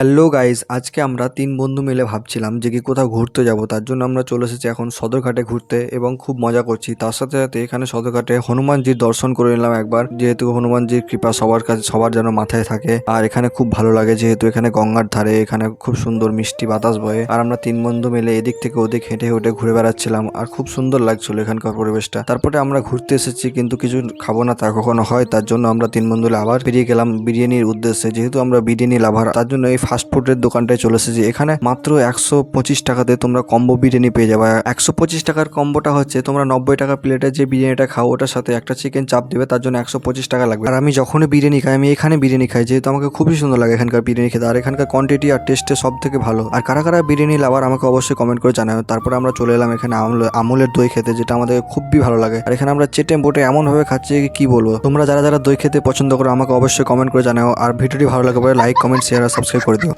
Hello guys, আজকে আমরা তিন বন্ধু মিলে ভাবছিলাম যে কি কোথাও ঘুরতে যাব, তার জন্য আমরা চলে এসেছি এখন সদরঘাটে ঘুরতে এবং খুব মজা করছি। তার সাথে সাথে এখানে সদরঘাটে হনুমানজির দর্শন করে নিলাম একবার, যেহেতু হনুমানজির কৃপা সবার কাছে, সবার যেন মাথায় থাকে। আর এখানে খুব ভালো লাগে, যেহেতু এখানে গঙ্গার ধারে, এখানে খুব সুন্দর মিষ্টি বাতাস বয়ে। আর আমরা তিন বন্ধু মিলে এদিক থেকে ওদিক হেঁটে হেঁটে ঘুরে বেড়াচ্ছিলাম, আর খুব সুন্দর লাগছিল এখানকার পরিবেশটা। তারপরে আমরা ঘুরতে এসেছি, কিন্তু কিছু খাব না তা কখনো হয়, তার জন্য আমরা তিন বন্ধু আবার বেরিয়ে গেলাম বিরিয়ানির উদ্দেশ্যে। যেহেতু আমরা বিরিয়ানি লাভার, তার জন্য এই ফাস্ট ফুডের দোকানটায় চলে এসেছি। এখানে মাত্র একশো পঁচিশ টাকাতে তোমরা কম্বো বিরিয়ানি পেয়ে যাবে। একশো পঁচিশ টাকার কম্বোটা হচ্ছে, তোমরা নব্বই টাকা প্লেটে যে বিরিয়ানিটা খাও, ওটার সাথে একটা চিকেন চাপ দেবে, তার জন্য একশো পঁচিশ টাকা লাগবে। আর আমি যখনই বিরিয়ানি খাই, আমি এখানে বিরিয়ানি খাই, যেহেতু আমাকে খুবই সুন্দর লাগে এখানকার বিরিয়ানি খেতে। আর এখানকার কোয়ান্টিটি আর টেস্টে সব থেকে ভালো। আর কারা কারা বিরিয়ানি লাভার আমাকে অবশ্যই কমেন্ট করে জানাও। তারপরে আমরা চলে এলাম এখানে আমুল, আমুলের দই খেতে, যেটা আমাদের খুবই ভালো লাগে। আর এখানে আমরা চেটে বোটে এমন ভাবে খাচ্ছি কি বলব? তোমরা যারা যারা দই খেতে পছন্দ করো, আমাকে অবশ্যই কমেন্ট করে জানাও। আর ভিডিওটি ভালো লাগে লাইক কমেন্ট শেয়ার আর সাবস্ক্রাইব করে